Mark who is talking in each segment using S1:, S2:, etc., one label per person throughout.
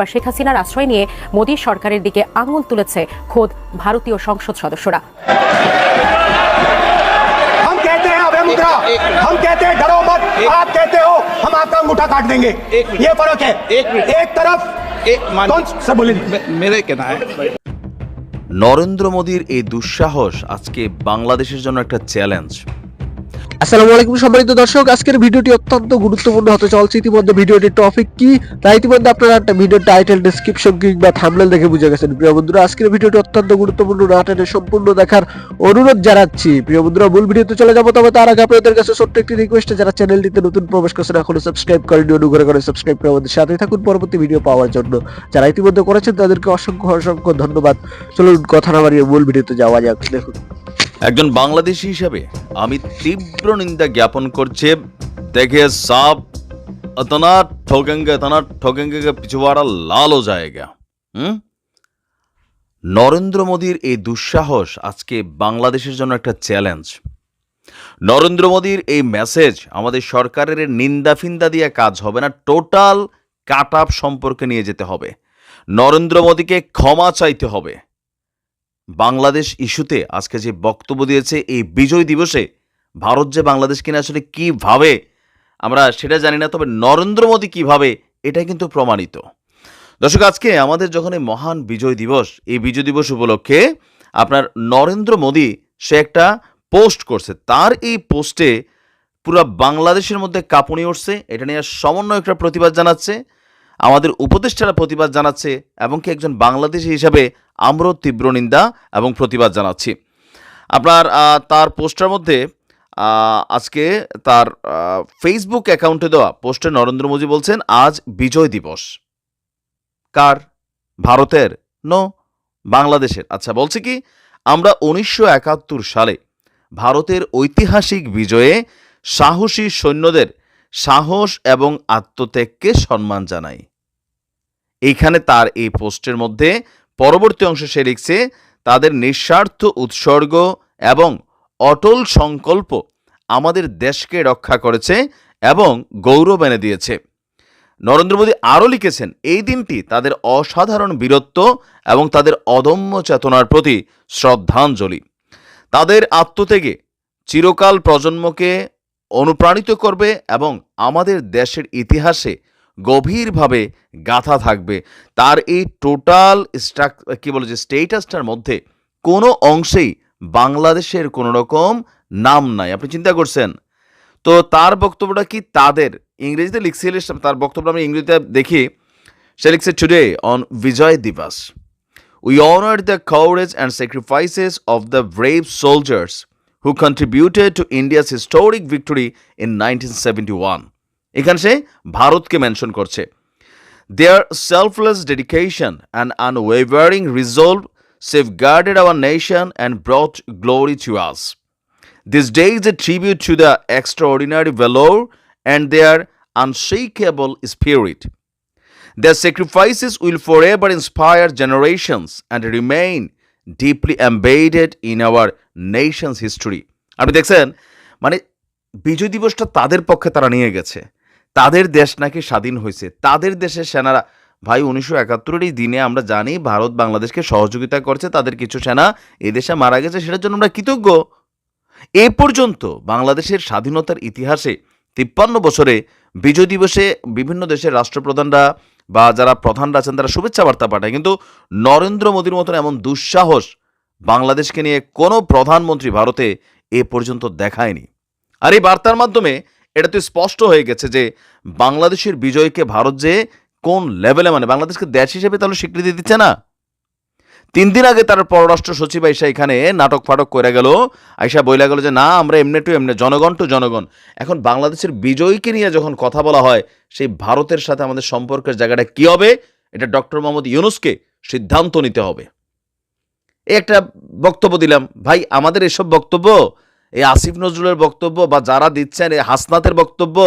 S1: এবার শেখ হাসিনার আশ্রয় নিয়ে মোদী সরকারের দিকে আঙুল তুলেছে খোদ ভারতীয় সংসদ সদস্যরা
S2: हम कहते हैं अभय मुद्रा हम कहते हैं डरो मत आप कहते हो हम आपका अंगूठा काट देंगे
S3: एक मिनट।
S2: ये फर्क है
S3: एक मिनट।
S2: एक तरफ
S3: एक मान
S2: कौन सब बोले
S3: मे- मेरे कहना है
S4: নরেন্দ্র মোদীর এই দুঃসাহস আজকে বাংলাদেশের জন্য একটা চ্যালেঞ্জ
S5: আসসালামু আলাইকুম সম্মানিত দর্শক, আজকের ভিডিওটি অত্যন্ত গুরুত্বপূর্ণ হতে চলছে। ইতিমধ্যে ভিডিওটির টপিক কি? তাই ইতিমধ্যে আপনারা একটা ভিডিও টাইটেল ডেসক্রিপশন কিংবা থাম্বনেল দেখে বুঝে গেছেন। প্রিয় বন্ধুরা, আজকের ভিডিওটি অত্যন্ত গুরুত্বপূর্ণ না টেনে সম্পূর্ণ দেখার অনুরোধ জানাচ্ছি। প্রিয় বন্ধুরা, মূল ভিডিওতে চলে যাব, তবে তার আগে আপনাদের কাছে ছোট্ট একটি রিকোয়েস্ট যারা চ্যানেলটিতে নতুন প্রবেশ করছেন, এখনও সাবস্ক্রাইব করেনি অনুগ্রহ করে সাবস্ক্রাইব করে আমাদের সাথে থাকুন পরবর্তী ভিডিও পাওয়ার জন্য। যারা ইতিমধ্যে করেছেন, তাদেরকে অসংখ্য অসংখ্য ধন্যবাদ। চলুন, কথা না বাড়িয়ে মূল ভিডিওতে যাওয়া যাক। দেখুন।
S4: একজন বাংলাদেশি হিসাবে আমি তীব্র নিন্দা জ্ঞাপন করছে দেখে সাপ इतना ठोकेंगे इतना ठोकेंगे कि पिछवाड़ा लाल हो जाएगा হুম নরেন্দ্র মোদীর এই দুঃসাহস আজকে বাংলাদেশের জন্য একটা চ্যালেঞ্জ নরেন্দ্র মোদীর এই মেসেজ আমাদের সরকারের নিন্দা ফিন্দা দিয়ে কাজ হবে না টোটাল কাট আপ সম্পর্কে নিয়ে যেতে হবে নরেন্দ্র মোদীকে ক্ষমা চাইতে হবে বাংলাদেশ ইস্যুতে আজকে যে বক্তব্য দিয়েছে এই বিজয় দিবসে ভারত যে বাংলাদেশকে নিয়ে আসলে কীভাবে আমরা সেটা জানি না, তবে নরেন্দ্র মোদী কীভাবে এটা কিন্তু প্রমাণিত। দর্শক, আজকে আমাদের যখন এই মহান বিজয় দিবস, এই বিজয় দিবস উপলক্ষে আপনার নরেন্দ্র মোদী সে একটা পোস্ট করছে। তার এই পোস্টে পুরো বাংলাদেশের মধ্যে কাঁপুনি উঠছে, এটা নিয়ে সমন্বয় একটা প্রতিবাদ জানাচ্ছে। আমাদের উপদেষ্টারা প্রতিবাদ জানাচ্ছে এবং কি একজন বাংলাদেশি হিসাবে আমরাও তীব্র নিন্দা এবং প্রতিবাদ জানাচ্ছি। আপনার তার পোস্টার মধ্যে আজকে তার ফেসবুক অ্যাকাউন্টে দেওয়া পোস্টে নরেন্দ্র মোদী বলছেন, আজ বিজয় দিবস। কার? ভারতের? নো, বাংলাদেশের। আচ্ছা বলছে কি, আমরা উনিশশো একাত্তর সালে ভারতের ঐতিহাসিক বিজয়ে সাহসী সৈন্যদের সাহস এবং আত্মত্যাগকে সম্মান জানাই। এইখানে তার এই পোস্টের মধ্যে পরবর্তী অংশ সে লিখছে, তাদের নিঃস্বার্থ উৎসর্গ এবং অটল সংকল্প আমাদের দেশকে রক্ষা করেছে এবং গৌরব এনে দিয়েছে। নরেন্দ্র মোদী আরও লিখেছেন, এই দিনটি তাদের অসাধারণ বীরত্ব এবং তাদের অদম্য চেতনার প্রতি শ্রদ্ধাঞ্জলি। তাদের আত্মত্যাগে চিরকাল প্রজন্মকে অনুপ্রাণিত করবে এবং আমাদের দেশের ইতিহাসে গভীরভাবে গাথা থাকবে। তার এই টোটাল স্ট্রাক, কী বলে যে, স্টেটাসটার মধ্যে কোনো অংশেই বাংলাদেশের কোনো রকম নাম নাই। আপনি চিন্তা করছেন? তো তার বক্তব্যটা কি তাদের? ইংরেজিতে লিখছিল তার বক্তব্য আমি ইংরেজিতে দেখি। সে লিখছে টুডে অন বিজয় দিবস We honored the courage and sacrifices of the brave soldiers who contributed to India's historic victory in 1971. এখানে সে ভারতকে মেনশন করছে Their selfless dedication and unwavering resolve safeguarded our nation and brought glory to us. This day is a tribute to the extraordinary valor and their unshakable spirit. Their sacrifices will forever inspire generations and remain deeply embedded in our nation's history. আপনি দেখছেন মানে বিজয় দিবসটা তাদের পক্ষে তারা নিয়ে গেছে তাদের দেশ নাকি স্বাধীন হয়েছে? তাদের দেশের সেনারা, ভাই, উনিশশো একাত্তরের এই দিনে আমরা জানি ভারত বাংলাদেশকে সহযোগিতা করছে, তাদের কিছু সেনা এই দেশে মারা গেছে, সেটার জন্য আমরা কৃতজ্ঞ। এ পর্যন্ত বাংলাদেশের স্বাধীনতার ইতিহাসে তিপ্পান্ন বছরে বিজয় দিবসে বিভিন্ন দেশের রাষ্ট্রপ্রধানরা বা যারা প্রধানরা আছেন, তারা শুভেচ্ছা বার্তা পাঠায়। কিন্তু নরেন্দ্র মোদীর মতন এমন দুঃসাহস বাংলাদেশকে নিয়ে কোনো প্রধানমন্ত্রী ভারতে এ পর্যন্ত দেখায়নি। আর এই বার্তার মাধ্যমে এটা তো স্পষ্ট হয়ে গেছে যে বাংলাদেশের বিজয়কে ভারত যে কোন লেভেলে মানে বাংলাদেশকে দেশ হিসেবে তাহলে স্বীকৃতি দিচ্ছে না। তিন দিন আগে তার পররাষ্ট্র সচিব আইসা এখানে নাটক ফাটক করে গেল, আইসা বইলা গেল যে, না, আমরা এমনি টু এমনি, জনগণ টু জনগণ। এখন বাংলাদেশের বিজয়ীকে নিয়ে যখন কথা বলা হয়, সেই ভারতের সাথে আমাদের সম্পর্কের জায়গাটা কি হবে? এটা ডক্টর মোহাম্মদ ইউনুসকে সিদ্ধান্ত নিতে হবে। এই একটা বক্তব্য দিলাম, ভাই, আমাদের এসব বক্তব্য এই আসিফ নজরুলের বক্তব্য বা যারা দিচ্ছেন এই হাসনাতের বক্তব্য,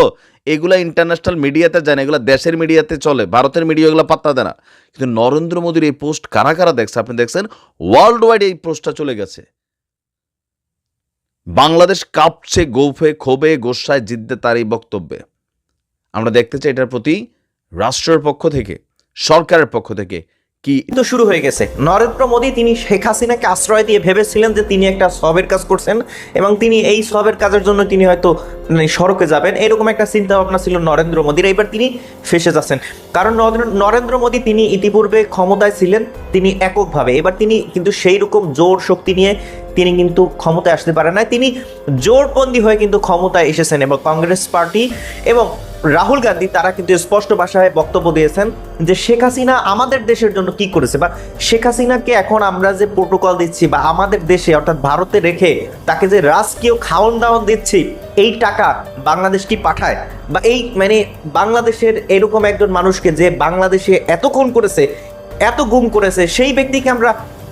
S4: এগুলা ইন্টারন্যাশনাল মিডিয়াতে যায় না, এগুলো দেশের মিডিয়াতে চলে, ভারতের মিডিয়া এগুলো পাত্তা দেয় না। কিন্তু নরেন্দ্র মোদীর এই পোস্ট কারা কারা দেখছে? আপনি দেখছেন ওয়ার্ল্ড ওয়াইড এই পোস্টটা চলে গেছে। বাংলাদেশ কাঁপছে, গোফে, ক্ষোভে, গোসায় জিদ্দে তার এই বক্তব্যে। আমরা দেখতে চাই এটার প্রতি রাষ্ট্রের পক্ষ থেকে, সরকারের পক্ষ থেকে কি
S6: কিন্তু শুরু হয়ে গেছে। নরেন্দ্র মোদী তিনি শেখ হাসিনাকে আশ্রয় দিয়ে ভেবেছিলেন যে তিনি একটা সবের কাজ করছেন এবং তিনি এই সবের কাজের জন্য তিনি হয়তো মানে সড়কে যাবেন, এরকম একটা চিন্তা ভাবনা ছিল নরেন্দ্র মোদীর। এবার তিনি ফেসে যাচ্ছেন। কারণ নরেন্দ্র- নরেন্দ্র মোদী তিনি ইতিপূর্বে ক্ষমতায় ছিলেন, তিনি এককভাবে। এবার তিনি কিন্তু সেই রকম জোর শক্তি নিয়ে তিনি কিন্তু ক্ষমতায় আসতে পারেন না তিনি জোরবন্দি হয়ে কিন্তু ক্ষমতায় এসেছেন এবং কংগ্রেস পার্টি এবং রাহুল গান্ধী তারা কিন্তু স্পষ্ট ভাষায় বক্তব্য দিয়েছেন যে শেখ হাসিনা আমাদের দেশের জন্য কি করেছে? বা শেখ হাসিনাকে এখন আমরা যে প্রোটোকল দিচ্ছি বা আমাদের দেশে অর্থাৎ ভারতে রেখে তাকে যে রাজকীয় খাওয়ন দাওয়ান দিচ্ছি, এই টাকা বাংলাদেশ কি পাঠায়? বা এই মানে বাংলাদেশের এরকম একজন মানুষকে যে বাংলাদেশে এত খুন করেছে, এত গুম করেছে, সেই ব্যক্তিকে আমরা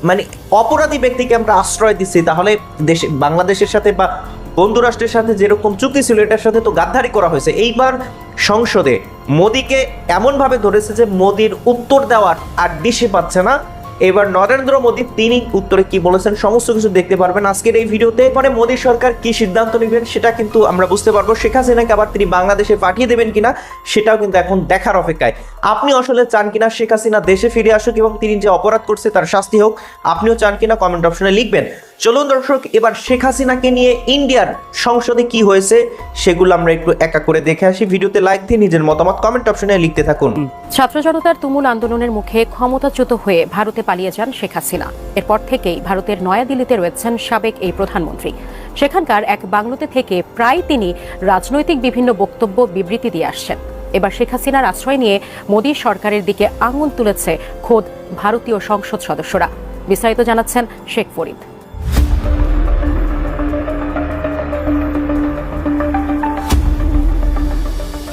S6: মানে অপরাধী ব্যক্তিকে আমরা আশ্রয় দিচ্ছি। তাহলে দেশে বাংলাদেশের সাথে বা বন্ধু রাষ্ট্রের সাথে যেরকম চুক্তি ছিল, এটার সাথে তো গাদ্দারি করা হয়েছে। এইবার সংসদে। মোদীকে এমনভাবে ধরেছে যে মোদীর উত্তর দেওয়ার আর দিশে পাচ্ছে না। এবার নরেন্দ্র মোদী, তিনি উত্তরে কি বলেছেন সমস্ত কিছু দেখতে পারবেন আজকের এই ভিডিওতে। পরে মোদী সরকার কি সিদ্ধান্ত নেবেন সেটা কিন্তু আমরা বুঝতে পারব। শেখ হাসিনাকে আবার তিনি বাংলাদেশে পাঠিয়ে দেবেন কিনা সেটাও কিন্তু এখন দেখার অপেক্ষায়। আপনি আসলে চান কিনা শেখ হাসিনা দেশে ফিরে আসুক এবং তিনি যে অপরাধ করছে তার শাস্তি হোক, আপনিও চান কিনা কমেন্ট অপশনে লিখবেন। চলুন দর্শক, এবার শেখ হাসিনাকে নিয়ে ইন্ডিয়ার সংসদে কি হয়েছে সেগুলো আমরা একটু একা করে দেখে আসি। ভিডিওতে লাইক দিয়ে নিজের মতামত কমেন্ট অপশনে লিখতে থাকুন।
S1: ছাত্র জনতার তুমুল আন্দোলনের মুখে ক্ষমতাচ্যুত হয়ে ভারতে পালিয়ে যান শেখ হাসিনা। এরপর থেকেই ভারতের নয়াদিল্লিতে রয়েছেন সাবেক এই প্রধানমন্ত্রী। সেখানকার এক বাংলোতে থেকে প্রায় তিনি রাজনৈতিক বিভিন্ন বক্তব্য বিবৃতি দিয়ে আসছেন। এবার শেখ হাসিনার আশ্রয় নিয়ে মোদী সরকারের দিকে আঙুল তুলেছে খোদ ভারতীয় সংসদ সদস্যরা। বিস্তারিত জানাচ্ছেন শেখ ফরিদ।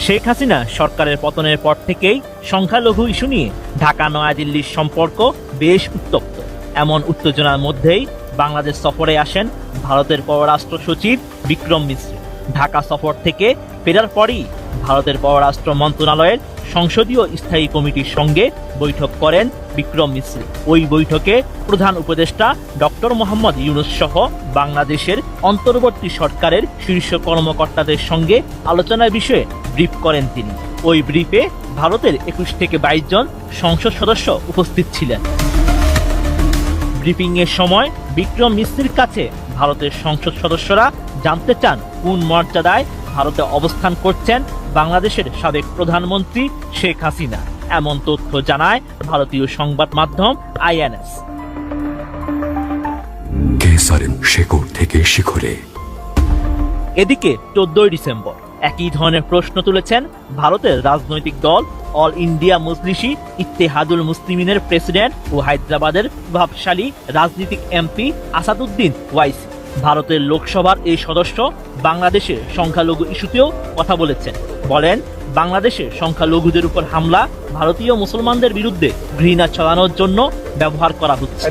S7: শেখ হাসিনা সরকারের পতনের পর থেকেই সংখ্যালঘু ইস্যু নিয়ে ঢাকা নয়াদিল্লির সম্পর্ক বেশ উত্তপ্ত। এমন উত্তেজনার মধ্যেই বাংলাদেশ সফরে আসেন ভারতের পররাষ্ট্র সচিব বিক্রম মিশ্র। ঢাকা সফর থেকে ফেরার পরই ভারতের পররাষ্ট্র মন্ত্রণালয়ের সংসদীয় স্থায়ী কমিটির সঙ্গে বৈঠক করেন বিক্রম মিশ্র। ওই বৈঠকে প্রধান উপদেষ্টা ডক্টর মোহাম্মদ ইউনুস সহ বাংলাদেশের অন্তর্বর্তী সরকারের শীর্ষ কর্মকর্তাদের সঙ্গে আলোচনার বিষয়ে ব্রিফ করেন তিনি। ওই ব্রিফে ভারতের একুশ থেকে বাইশ জন সংসদ সদস্য উপস্থিত ছিলেন। ব্রিফিং এর সময় বিক্রম মিস্ত্রির কাছে ভারতের সংসদ সদস্যরা জানতে চান কোন মর্যাদায় ভারতে অবস্থান করছেন বাংলাদেশের সাবেক প্রধানমন্ত্রী শেখ হাসিনা। এমন তথ্য জানায় ভারতীয় সংবাদ মাধ্যম আইএনএস।
S8: শেকড় থেকে শিখরে।
S7: এদিকে চোদ্দই ডিসেম্বর একই ধরনের প্রশ্ন তুলেছেন ভারতের রাজনৈতিক দল অল ইন্ডিয়া মজলিসি ইত্তেহাদুল মুসলিমিনের প্রেসিডেন্ট ও হায়দ্রাবাদের প্রভাবশালী রাজনীতিক এমপি আসাদুদ্দিন ওয়াইসি। ভারতের লোকসভার এই সদস্য বাংলাদেশের সংখ্যালঘু ইস্যুতেও কথা বলেছেন। বলেন বাংলাদেশে সংখ্যালঘুদের উপর হামলা ভারতীয় মুসলমানদের বিরুদ্ধে ঘৃণা ছড়ানোর জন্য ব্যবহার করা হচ্ছে।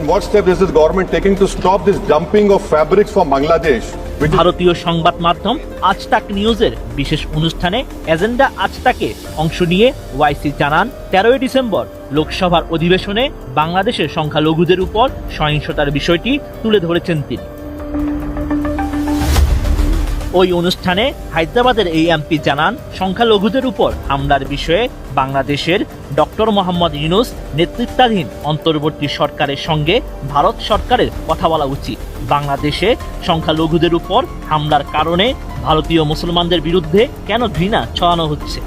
S7: ভারতীয় সংবাদ মাধ্যম আজতাক নিউজের বিশেষ অনুষ্ঠানে এজেন্ডা আজতাকে অংশ নিয়ে ওয়াইসি জানান তেরোই ডিসেম্বর লোকসভার অধিবেশনে বাংলাদেশের সংখ্যালঘুদের উপর সহিংসতার বিষয়টি তুলে ধরেছেন তিনি। ওই অনুষ্ঠানে হায়দ্রাবাদের এই এমপি জানান, সংখ্যালঘুদের উপর হামলার বিষয়ে বাংলাদেশের ডক্টর মোহাম্মদ ইউনুস নেতৃত্বাধীন অন্তর্বর্তী সরকারের সঙ্গে ভারত সরকারের কথা বলা উচিত। বাংলাদেশে সংখ্যালঘুদের উপর হামলার কারণে ভারতীয় মুসলমানদের বিরুদ্ধে কেন ঘৃণা ছড়ানো হচ্ছে?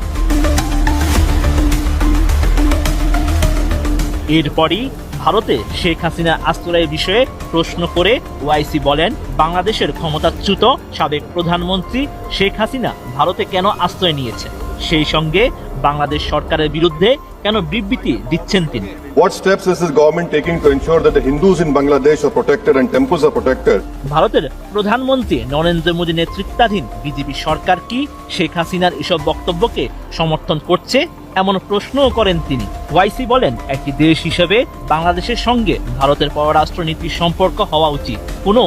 S7: এরপরই ভারতে শেখ হাসিনা আস্তরের বিষয়ে প্রশ্ন করে ওয়াইসি বলেন, বাংলাদেশের ক্ষমতাচ্যুত সাবেক প্রধানমন্ত্রী শেখ হাসিনা ভারতে কেন আশ্রয় নিয়েছে সেই সঙ্গে বাংলাদেশ সরকারের বিরুদ্ধে কেন বিবৃতি দিচ্ছেন তিনি
S9: what steps is this government taking to ensure that the Hindus in Bangladesh are protected and temples are protected?
S7: ভারতের প্রধানমন্ত্রী নরেন্দ্র মোদী নেতৃত্বাধীন বিজেপি সরকার কি শেখ হাসিনার এসব বক্তব্যকে সমর্থন করছে এমন প্রশ্নও করেন তিনি ওয়াইসি বলেন একটি দেশ হিসেবে বাংলাদেশের সঙ্গে ভারতের পররাষ্ট্রনীতির সম্পর্ক হওয়া উচিত কোনো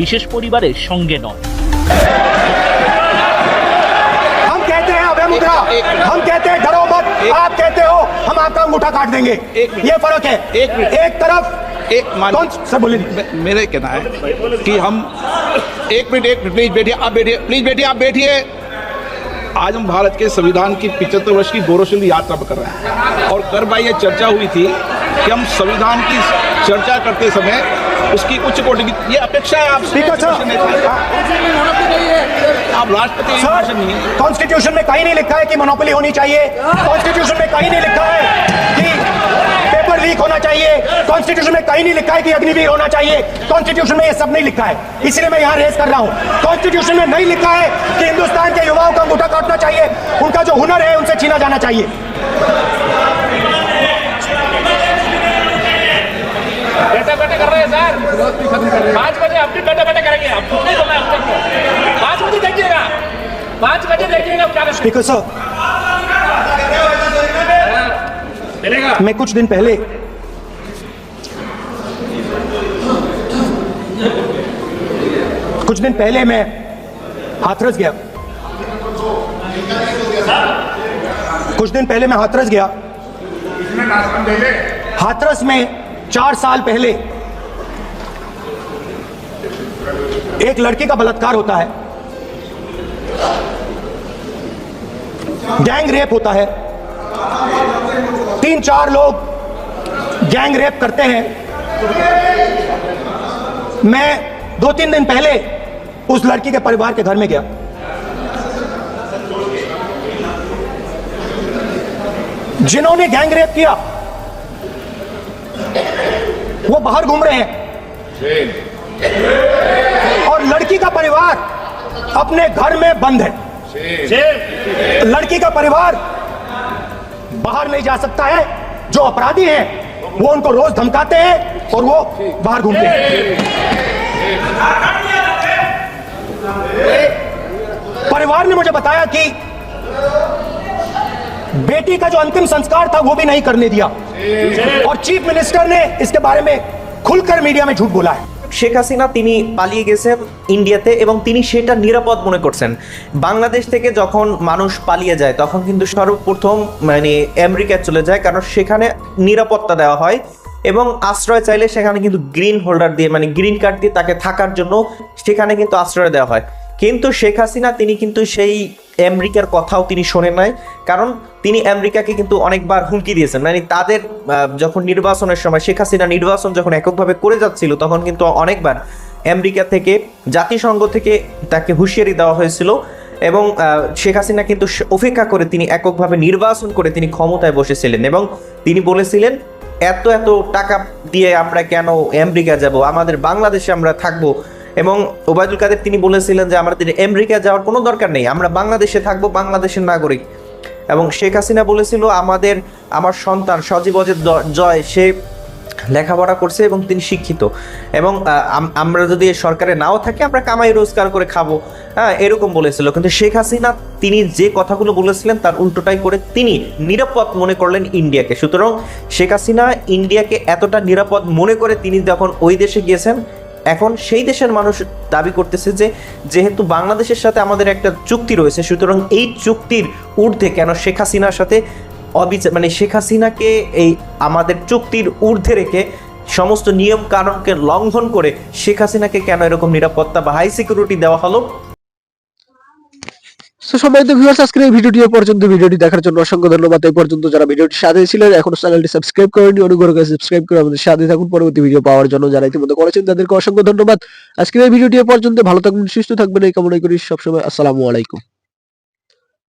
S7: বিশেষ পরিবারের সঙ্গে নয়
S2: हम कहते हैं आप कहते हो हम आपका अंगूठा काट देंगे। ये फ़र्क है।
S3: एक
S2: एक तरफ़
S3: एक मान
S2: कौन? सर बोलिए।
S3: मेरे कहना है कि हम एक मिनट एक मिनट प्लीज़ बैठिए आप बैठिए प्लीज़ बैठिए आप बैठिए। आज हम भारत के संविधान की पिछहत्तर वर्ष की गौरवशाली यात्रा पर कर रहे हैं। और कर भाई ये चर्चा हुई थी कि हम संविधान की चर्चा करते समय उसकी उच्च कोटि की ये अपेक्षा है आप
S2: स्पीकर साहब
S3: आप राष्ट्रपति
S2: कॉन्स्टिट्यूशन में कहीं नहीं लिखा है कि मोनोपोली होनी चाहिए। कॉन्स्टिट्यूशन में कहीं नहीं लिखा है कि पेपर लीक होना चाहिए। कॉन्स्टिट्यूशन में कहीं नहीं लिखा है कि अग्निवीर होना चाहिए। कॉन्स्टिट्यूशन में ये सब नहीं लिखा है। इसलिए मैं यहाँ रेस कर रहा हूँ। कॉन्स्टिट्यूशन में नहीं लिखा है कि हिंदुस्तान के युवाओं का अंगूठा काटना चाहिए। उनका जो हुनर है उनसे छीना जाना चाहिए।
S10: बैठे बैठे कर रहे हैं सर। पाँच बजे हम भी बैठे बैठे करेंगे। नहीं अब तक पाँच बजे देखिएगा। पाँच बजे देखिएगा क्या
S2: स्पीकर साहब मैं कुछ दिन पहले कुछ दिन पहले मैं हाथरस गया। कुछ दिन पहले मैं हाथरस गया। हाथरस में चार साल पहले एक लड़की का बलात्कार होता है। गैंग रेप होता है। तीन चार लोग गैंग रेप करते हैं। मैं दो तीन दिन पहले उस लड़की के परिवार के घर में गया। जिन्होंने गैंग रेप किया वो बाहर घूम रहे हैं। और लड़की का परिवार अपने घर में बंद है। लड़की का परिवार बाहर नहीं जा सकता है। जो अपराधी हैं, वो उनको रोज धमकाते हैं और वो बाहर घूमते हैं। परिवार ने मुझे बताया कि बेटी का जो अंतिम संस्कार था वो भी नहीं करने दिया और चीफ मिनिस्टर ने इसके बारे में खुलकर मीडिया में झूठ बोला है
S6: শেখ হাসিনা তিনি পালিয়ে গেছেন ইন্ডিয়াতে এবং তিনি সেটা নিরাপদ মনে করছেন বাংলাদেশ থেকে যখন মানুষ পালিয়ে যায় তখন কিন্তু সর্বপ্রথম মানে আমেরিকায় চলে যায় কারণ সেখানে নিরাপত্তা দেওয়া হয় এবং আশ্রয় চাইলে সেখানে কিন্তু গ্রিন হোল্ডার দিয়ে মানে গ্রিন কার্ড দিয়ে তাকে থাকার জন্য সেখানে কিন্তু আশ্রয় দেওয়া হয় কিন্তু শেখ হাসিনা তিনি কিন্তু সেই আমেরিকার কথাও তিনি শোনেন নাই। কারণ তিনি আমেরিকাকে কিন্তু অনেকবার হুমকি দিয়েছেন। মানে তাদের যখন নির্বাচনের সময় শেখ হাসিনা নির্বাচন যখন এককভাবে করে যাচ্ছিল, তখন কিন্তু অনেকবার আমেরিকা থেকে, জাতিসংঘ থেকে তাকে হুঁশিয়ারি দেওয়া হয়েছিল এবং শেখ হাসিনা কিন্তু অপেক্ষা করে তিনি এককভাবে নির্বাচন করে তিনি ক্ষমতায় বসেছিলেন এবং তিনি বলেছিলেন, এত এত টাকা দিয়ে আমরা কেন আমেরিকা যাব? আমাদের বাংলাদেশে আমরা থাকব। এবং ওবায়দুল কাদের তিনি বলেছিলেন যে আমাদের আমেরিকা যাওয়ার কোনো দরকার নেই। আমরা বাংলাদেশে থাকব, বাংলাদেশের নাগরিক। এবং শেখ হাসিনা বলেছিল, আমাদের, আমার সন্তান সজীব অজিত জয়, সে লেখাপড়া করছে এবং তিনি শিক্ষিত। এবং আমরা যদি সরকারে নাও থাকি, আমরা কামাই রোজগার করে খাব। হ্যাঁ এরকম বলেছিল। কিন্তু শেখ হাসিনা তিনি যে কথাগুলো বলেছিলেন, তার উল্টোটাই করে তিনি নিরাপদ মনে করলেন ইন্ডিয়াকে। সুতরাং শেখ হাসিনা ইন্ডিয়াকে এতটা নিরাপদ মনে করে তিনি যখন ওই দেশে গিয়েছেন এখন সেই দেশের মানুষ দাবি করতেছে যে, যেহেতু বাংলাদেশের সাথে আমাদের একটা চুক্তি রয়েছে, সুতরাং এই চুক্তির ঊর্ধ্বে কেন শেখ হাসিনার সাথে অবিচার মানে শেখ হাসিনাকে এই আমাদের চুক্তির ঊর্ধ্বে রেখে সমস্ত নিয়ম কানুনকে লঙ্ঘন করে শেখ হাসিনাকে কেন এরকম নিরাপত্তা বা হাই সিকিউরিটি দেওয়া হলো?
S5: সম্মানিত ভিউয়ার্স আজকের এই ভিডিওটি পর্যন্ত। ভিডিওটি দেখার জন্য অসংখ্য ধন্যবাদ। এই পর্যন্ত যারা ভিডিওটি সাথে ছিলেন, এখনও চ্যানেলটি সাবস্ক্রাইব করেনি অনুগ্রহ করে সাবস্ক্রাইব করে আমাদের সাথে থাকুন। পরবর্তী ভিডিও পাওয়ার জন্য যারা ইতিমধ্যে করেছেন, তাদেরকে অসংখ্য ধন্যবাদ। আজকের এই ভিডিওটি পর্যন্ত। ভালো থাকবেন, সুস্থ থাকবেন, এই কামনা করি। সবসময় আসসালামু আলাইকুম।